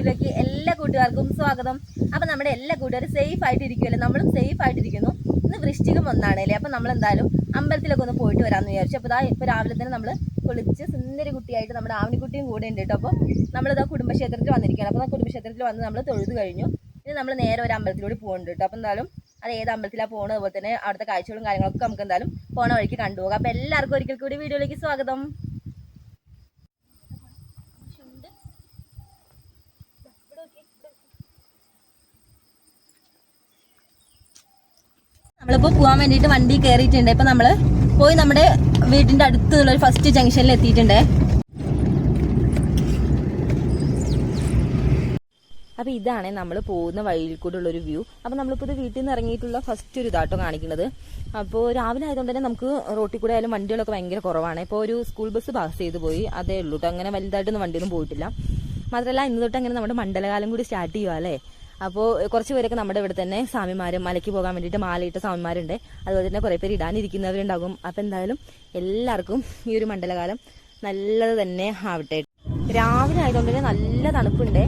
വീഡിയോയിലേക്ക് എല്ലാ കൂട്ടുകാർക്കും സ്വാഗതം. അപ്പൊ നമ്മുടെ എല്ലാ കൂട്ടുകാരും സേഫ് ആയിട്ട് ഇരിക്കുമല്ലോ നമ്മളും സേഫ് ആയിട്ടിരിക്കുന്നു. ഇന്ന് വൃശ്ചികം ഒന്നാണ് അല്ലേ അപ്പൊ നമ്മൾ എന്തായാലും അമ്പലത്തിലൊക്കെ ഒന്ന് പോയിട്ട് വരാമെന്ന് വിചാരിച്ചു. അപ്പോൾ ഇതാ ഇപ്പൊ രാവിലെ തന്നെ നമ്മൾ കുളിച്ച് സുന്ദരി കുട്ടിയായിട്ട് നമ്മുടെ ആവണിക്കുട്ടിയും കൂടെ ഉണ്ട് കേട്ടോ. അപ്പോൾ നമ്മളിതാ കുടുംബക്ഷേത്രത്തിൽ വന്നിരിക്കുകയാണ്. അപ്പോൾ കുടുംബക്ഷേത്രത്തിൽ വന്ന് നമ്മൾ തൊഴുത് കഴിഞ്ഞു. ഇനി നമ്മൾ നേരെ ഒരു അമ്പലത്തിലൂടെ പോകുന്നുണ്ട് കേട്ടോ. അപ്പോൾ എന്തായാലും അത് ഏത് അമ്പലത്തിലാണ് പോകുന്നത് അതുപോലെ തന്നെ അവിടുത്തെ കാഴ്ചകളും കാര്യങ്ങളൊക്കെ നമുക്ക് എന്തായാലും പോണ വഴിക്ക് കണ്ടുപോകാം. അപ്പോൾ എല്ലാവർക്കും ഒരിക്കൽ കൂടി വീഡിയോയിലേക്ക് സ്വാഗതം. നമ്മളിപ്പോ പോകാൻ വേണ്ടിയിട്ട് വണ്ടി കയറിയിട്ടുണ്ട് ഇപ്പൊ നമ്മൾ പോയി നമ്മുടെ വീടിന്റെ അടുത്തുള്ള ഒരു ഫസ്റ്റ് ജംഗ്ഷനിൽ എത്തിയിട്ടുണ്ട്. അപ്പോൾ ഇതാണ് നമ്മൾ പോകുന്ന വഴിയിൽ കൂടെ ഉള്ള ഒരു വ്യൂ അപ്പോൾ നമ്മളിപ്പോ ഇത് വീട്ടിൽ നിന്ന് ഇറങ്ങിയിട്ടുള്ള ഫസ്റ്റ് ഒരു ഇതാട്ടോ കാണിക്കുന്നത്. അപ്പോൾ രാവിലെ ആയതുകൊണ്ട് തന്നെ നമുക്ക് റോട്ടിൽ കൂടെ ആയാലും വണ്ടികളൊക്കെ ഭയങ്കര കുറവാണ്. ഇപ്പോൾ ഒരു സ്കൂൾ ബസ് പാസ് ചെയ്ത് പോയി. അതേ ഉള്ളൂ അങ്ങനെ വലുതായിട്ടൊന്നും വണ്ടിയൊന്നും പോയിട്ടില്ല. മാത്രമല്ല ഇന്ന് തൊട്ട് അങ്ങനെ നമ്മുടെ മണ്ഡലകാലം കൂടി സ്റ്റാർട്ട് ചെയ്യുക അല്ലേ? അപ്പോൾ കുറച്ച് പേരൊക്കെ നമ്മുടെ ഇവിടെ തന്നെ സ്വാമിമാരും മലയ്ക്ക് പോകാൻ വേണ്ടിയിട്ട് മാലയിട്ട സ്വാമിമാരുണ്ട്. അതുപോലെ തന്നെ കുറേ പേര് ഇടാനിരിക്കുന്നവരുണ്ടാകും. അപ്പം എന്തായാലും എല്ലാവർക്കും ഈ ഒരു മണ്ഡലകാലം നല്ലത് തന്നെ ആവട്ടെ. രാവിലെ ആയതുകൊണ്ട് തന്നെ നല്ല തണുപ്പുണ്ട്.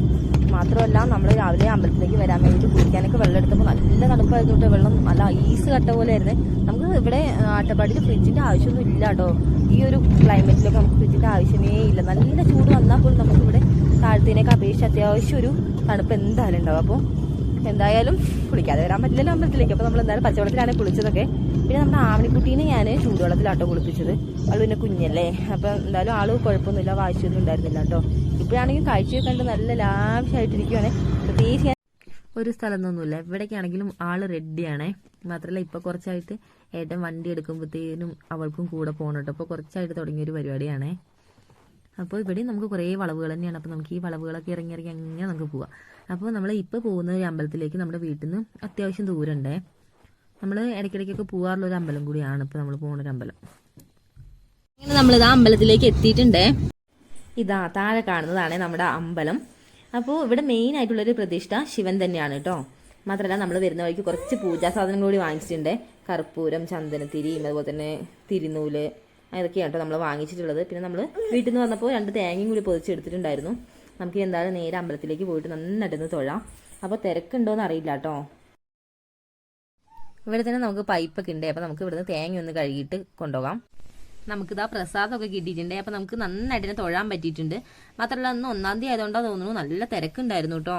മാത്രമല്ല നമ്മൾ രാവിലെ അമ്പലത്തിലേക്ക് വരാൻ വേണ്ടിയിട്ട് കുളിക്കാനൊക്കെ വെള്ളം എടുത്തപ്പോൾ നല്ല തണുപ്പായതുകൊണ്ട് വെള്ളം നല്ല ഈസ് കട്ട പോലെ ആയിരുന്നു നമുക്ക് ഇവിടെ ആട്ടപ്പാടിയിൽ ഫ്രിഡ്ജിന്റെ ആവശ്യമൊന്നും ഇല്ല കേട്ടോ. ഈ ഒരു ക്ലൈമറ്റിലൊക്കെ നമുക്ക് ഫ്രിഡ്ജിന്റെ ആവശ്യമേ ഇല്ല. നല്ല ചൂട് വന്നാൽ പോലും നമുക്കിവിടെ താഴത്തേനൊക്കെ അപേക്ഷിച്ച് അത്യാവശ്യം ഒരു തണുപ്പ് എന്തായാലും ഉണ്ടാവും. അപ്പോൾ എന്തായാലും കുളിക്കാതെ വരാൻ പറ്റില്ലല്ലോ അമ്പലത്തിലേക്ക്. അപ്പോൾ നമ്മൾ എന്തായാലും പച്ചവെള്ളത്തിലാണ് കുളിച്ചതൊക്കെ. പിന്നെ നമ്മുടെ ആവണിക്കുട്ടീനെ ഞാൻ ചൂടുവെള്ളത്തിലാട്ടോ കുളിപ്പിച്ചത്. അവൾ പിന്നെ കുഞ്ഞല്ലേ. അപ്പം എന്തായാലും ആൾ കുഴപ്പമൊന്നുമില്ല. വാശിയൊന്നും ഉണ്ടായിരുന്നില്ല കേട്ടോ. ഇപ്പോഴാണെങ്കിൽ കാഴ്ചയൊക്കെ കണ്ട് നല്ല ലാവശ്യമായിട്ടിരിക്കുവാണ് പ്രത്യേകിച്ച് ഞാൻ ഒരു സ്ഥലത്തൊന്നുമില്ല ഇവിടേക്കാണെങ്കിലും ആൾ റെഡിയാണേ മാത്രമല്ല ഇപ്പൊ കുറച്ചായിട്ട് ഏട്ടൻ വണ്ടി എടുക്കുമ്പോഴത്തേനും അവൾക്കും കൂടെ പോകണം കേട്ടോ അപ്പോൾ കുറച്ചായിട്ട് തുടങ്ങിയ ഒരു പരിപാടിയാണേ. അപ്പോൾ ഇവിടെയും നമുക്ക് കുറേ വളവുകൾ തന്നെയാണ്. അപ്പോൾ നമുക്ക് ഈ വളവുകളൊക്കെ ഇറങ്ങി ഇറങ്ങി അങ്ങനെ നമുക്ക് പോവാം. അപ്പോൾ നമ്മൾ ഇപ്പോൾ പോകുന്ന ഒരു അമ്പലത്തിലേക്ക് നമ്മുടെ വീട്ടിൽ നിന്ന് അത്യാവശ്യം ദൂരമുണ്ടേ നമ്മൾ ഇടയ്ക്കിടയ്ക്കൊക്കെ പോകാറുള്ള ഒരു അമ്പലം കൂടിയാണ് ഇപ്പോൾ നമ്മൾ പോകുന്ന ഒരു അമ്പലം. നമ്മളിത് നമ്മളിതാ അമ്പലത്തിലേക്ക് എത്തിയിട്ടുണ്ടേ. ഇതാ താഴെ കാണുന്നതാണ് നമ്മുടെ അമ്പലം. അപ്പോൾ ഇവിടെ മെയിൻ ആയിട്ടുള്ളൊരു പ്രതിഷ്ഠ ശിവൻ തന്നെയാണ് കേട്ടോ മാത്രമല്ല നമ്മൾ വരുന്ന വഴിക്ക് കുറച്ച് പൂജാ സാധനങ്ങൾ കൂടി വാങ്ങിച്ചിട്ടുണ്ട്. കർപ്പൂരം ചന്ദനത്തിരിയും അതുപോലെ തന്നെ തിരുനൂൽ അതൊക്കെയാണ് കേട്ടോ നമ്മൾ വാങ്ങിച്ചിട്ടുള്ളത്. പിന്നെ നമ്മൾ വീട്ടിൽ നിന്ന് വന്നപ്പോൾ രണ്ട് തേങ്ങയും കൂടി പൊതിച്ചെടുത്തിട്ടുണ്ടായിരുന്നു. നമുക്ക് എന്തായാലും നേരെ അമ്പലത്തിലേക്ക് പോയിട്ട് നന്നായിട്ടൊന്ന് തൊഴാം. അപ്പോൾ തിരക്കുണ്ടോയെന്ന് അറിയില്ല കേട്ടോ ഇവിടെ തന്നെ നമുക്ക് പൈപ്പൊക്കെ ഉണ്ട്. അപ്പോൾ നമുക്ക് ഇവിടുന്ന് തേങ്ങ ഒന്ന് കഴുകിയിട്ട് കൊണ്ടുപോകാം. നമുക്കിതാ പ്രസാദമൊക്കെ കിട്ടിയിട്ടുണ്ട്. അപ്പോൾ നമുക്ക് നന്നായിട്ട് തന്നെ തൊഴാൻ പറ്റിയിട്ടുണ്ട്. മാത്രമല്ല അന്ന് ഒന്നാം തീയതി ആയതുകൊണ്ടാണ് തോന്നുന്നു നല്ല തിരക്കുണ്ടായിരുന്നു കേട്ടോ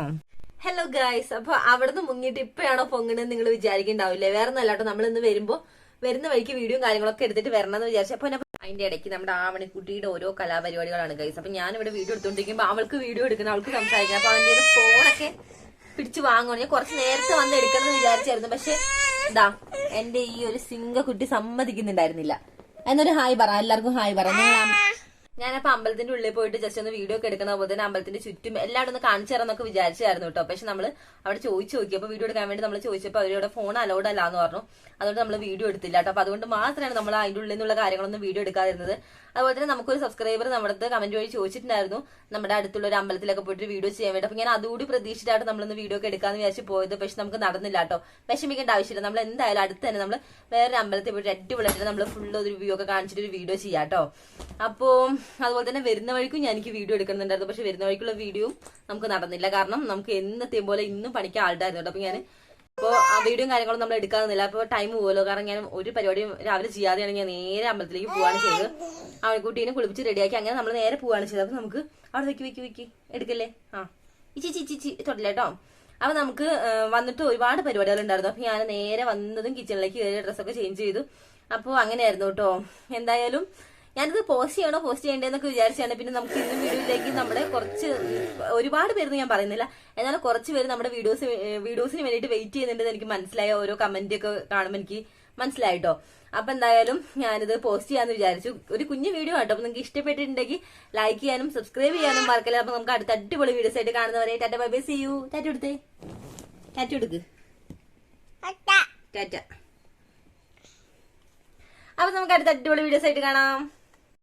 ഹലോ ഗായ്സ് അപ്പൊ അവിടുന്ന് മുങ്ങിയിട്ട് ഇപ്പോഴാണോ പൊങ്ങണെന്ന് നിങ്ങൾ വിചാരിക്കണ്ടാവില്ലേ? വേറെ ഒന്നല്ല കേട്ടോ നമ്മൾ ഇന്ന് വരുമ്പോൾ വരുന്ന വഴിക്ക് വീഡിയോ കാര്യങ്ങളൊക്കെ എടുത്തിട്ട് വരണം എന്ന് വിചാരിച്ചു. അപ്പൊ അതിന്റെ ഇടയ്ക്ക് നമ്മുടെ ആവണിക്കുട്ടിയുടെ ഓരോ കലാപരിപാടികളാണ് ഗൈസ് അപ്പൊ ഞാൻ ഇവിടെ വീഡിയോ എടുത്തോണ്ടിരിക്കുമ്പോൾ അവൾക്ക് വീഡിയോ എടുക്കണം അവൾക്ക് സംസാരിക്കണം. അപ്പൊ അവന്റെ ഫോണൊക്കെ പിടിച്ചു വാങ്ങണം ഞാൻ കുറച്ച് നേരത്തെ വന്ന് എടുക്കണം എന്ന് വിചാരിച്ചായിരുന്നു. പക്ഷെ ഇതാ എന്റെ ഈ ഒരു സിംഗ കുട്ടി സമ്മതിക്കുന്നുണ്ടായിരുന്നില്ല. എന്നൊരു ഹായ് പറ എല്ലാവർക്കും ഹായ് പറ. ഞങ്ങൾ അം- ഞാനപ്പോ അമ്പലത്തിന്റെ ഉള്ളിൽ പോയിട്ട് ജസ്റ്റ് ഒന്ന് വീഡിയോ ഒക്കെ എടുക്കുന്ന പോലെ തന്നെ അമ്പലത്തിന്റെ ചുറ്റും എല്ലാവരും ഒന്ന് കാണിച്ചു വിചാരിച്ചായിരുന്നു കേട്ടോ പക്ഷെ നമ്മൾ അവിടെ ചോദിച്ചു നോക്കി അപ്പൊ വീഡിയോ എടുക്കാൻ വേണ്ടി നമ്മൾ ചോദിച്ചപ്പോൾ അവരോട് ഫോൺ അലൗഡ് അല്ല എന്ന് പറഞ്ഞു. അതുകൊണ്ട് നമ്മൾ വീഡിയോ എടുത്തില്ല കേട്ടോ അപ്പൊ അതുകൊണ്ട് മാത്രമാണ് നമ്മൾ അതിന്റെ ഉള്ളിൽ നിന്നുള്ള കാര്യങ്ങളൊന്നും വീഡിയോ എടുക്കാതിരുന്നത്. അതുപോലെ തന്നെ നമുക്കൊരു സബ്സ്ക്രൈബർ നമ്മുടെ കമന്റ് വഴി ചോദിച്ചിട്ടുണ്ടായിരുന്നു. നമ്മുടെ അടുത്തുള്ള ഒരു അമ്പലത്തിലൊക്കെ പോയിട്ട് വീഡിയോ ചെയ്യാൻ വേണ്ടി. അപ്പൊ ഞാൻ അതുകൂടി പ്രതീക്ഷിച്ചിട്ടാണ് നമ്മളൊന്ന് വീഡിയോ ഒക്കെ എടുക്കാന്ന് വിചാരിച്ച് പോയത്. പക്ഷെ നമുക്ക് നടന്നില്ല കേട്ടോ വിഷമിക്കേണ്ട ആവശ്യമില്ല. നമ്മൾ എന്തായാലും അടുത്ത് തന്നെ നമ്മൾ വേറെ അമ്പലത്തിൽ പോയിട്ട് അടിപൊളിയായിട്ട് നമ്മൾ ഫുള്ള് ഒരു വ്യൂ ഒക്കെ കാണിച്ചിട്ട് ഒരു വീഡിയോ ചെയ്യാം കേട്ടോ അപ്പോൾ അതുപോലെ തന്നെ വരുന്ന വഴിക്കും ഞാൻ എനിക്ക് വീഡിയോ എടുക്കുന്നുണ്ടായിരുന്നു. പക്ഷെ വരുന്ന വഴിക്കുള്ള വീഡിയോ നമുക്ക് നടന്നില്ല. കാരണം നമുക്ക് എന്നത്തെയും പോലെ ഇന്നും പണിക്ക് ആളുണ്ടായിരുന്നു അപ്പൊ ഞാൻ അപ്പോൾ ആ വീഡിയോ കാര്യങ്ങളും നമ്മൾ എടുക്കാറുന്നില്ല. അപ്പോൾ ടൈം പോകുമല്ലോ കാരണം ഞാൻ ഒരു പരിപാടിയും രാവിലെ ചെയ്യാതെയാണ് ഞാൻ നേരെ അമ്പലത്തിലേക്ക് പോവാണ് ചെയ്തത്. കുട്ടീനെ കുളിപ്പിച്ച് റെഡിയാക്കി അങ്ങനെ നമ്മൾ നേരെ പോവാണ് ചെയ്തത്. അപ്പോൾ നമുക്ക് അവിടെ വെക്കി വെക്കി വെക്കി. എടുക്കല്ലേ? ആ. ഇച്ചി ചി ചി കേട്ടോ. അപ്പൊ നമുക്ക് വന്നിട്ട് ഒരുപാട് പരിപാടികൾ ഉണ്ടായിരുന്നു. അപ്പൊ ഞാൻ നേരെ വന്നതും കിച്ചണിലേക്ക് കയറി ഡ്രസ്സൊക്കെ ചേഞ്ച് ചെയ്തു. അപ്പോൾ അങ്ങനെയായിരുന്നു കേട്ടോ. എന്തായാലും ഞാനിത് പോസ്റ്റ് ചെയ്യണോ പോസ്റ്റ് ചെയ്യേണ്ടതെന്നൊക്കെ വിചാരിച്ചാണ്. പിന്നെ നമുക്ക് ഇന്ന് വീഡിയോയിലേക്ക് നമ്മുടെ കുറച്ച് ഒരുപാട് പേര് ഞാൻ പറയുന്നില്ല. എന്നാലും കുറച്ച് പേര് നമ്മുടെ വീഡിയോസ് വീഡിയോസിന് വേണ്ടിയിട്ട് വെയിറ്റ് ചെയ്യുന്നുണ്ടെന്ന് എനിക്ക് മനസ്സിലായ. ഓരോ കമന്റ് ഒക്കെ കാണുമ്പോൾ എനിക്ക് മനസ്സിലായിട്ടോ. അപ്പൊ എന്തായാലും ഞാനിത് പോസ്റ്റ് ചെയ്യാന്ന് വിചാരിച്ചു. ഒരു കുഞ്ഞു വീഡിയോ ആട്ടോ. അപ്പൊ നിങ്ങൾക്ക് ഇഷ്ടപ്പെട്ടിട്ടുണ്ടെങ്കിൽ ലൈക്ക് ചെയ്യാനും സബ്സ്ക്രൈബ് ചെയ്യാനും മറക്കല്ല. അപ്പൊ നമുക്ക് അടുത്ത അടിപൊളി വീഡിയോസ് ആയിട്ട് കാണുന്നവരെ. Tata bye bye see you tata എടുത്തേ ടാറ്റ എടുക്ക് ടാറ്റ അപ്പൊ നമുക്ക് അടുത്ത അടിപൊളി വീഡിയോസ് ആയിട്ട് കാണാം.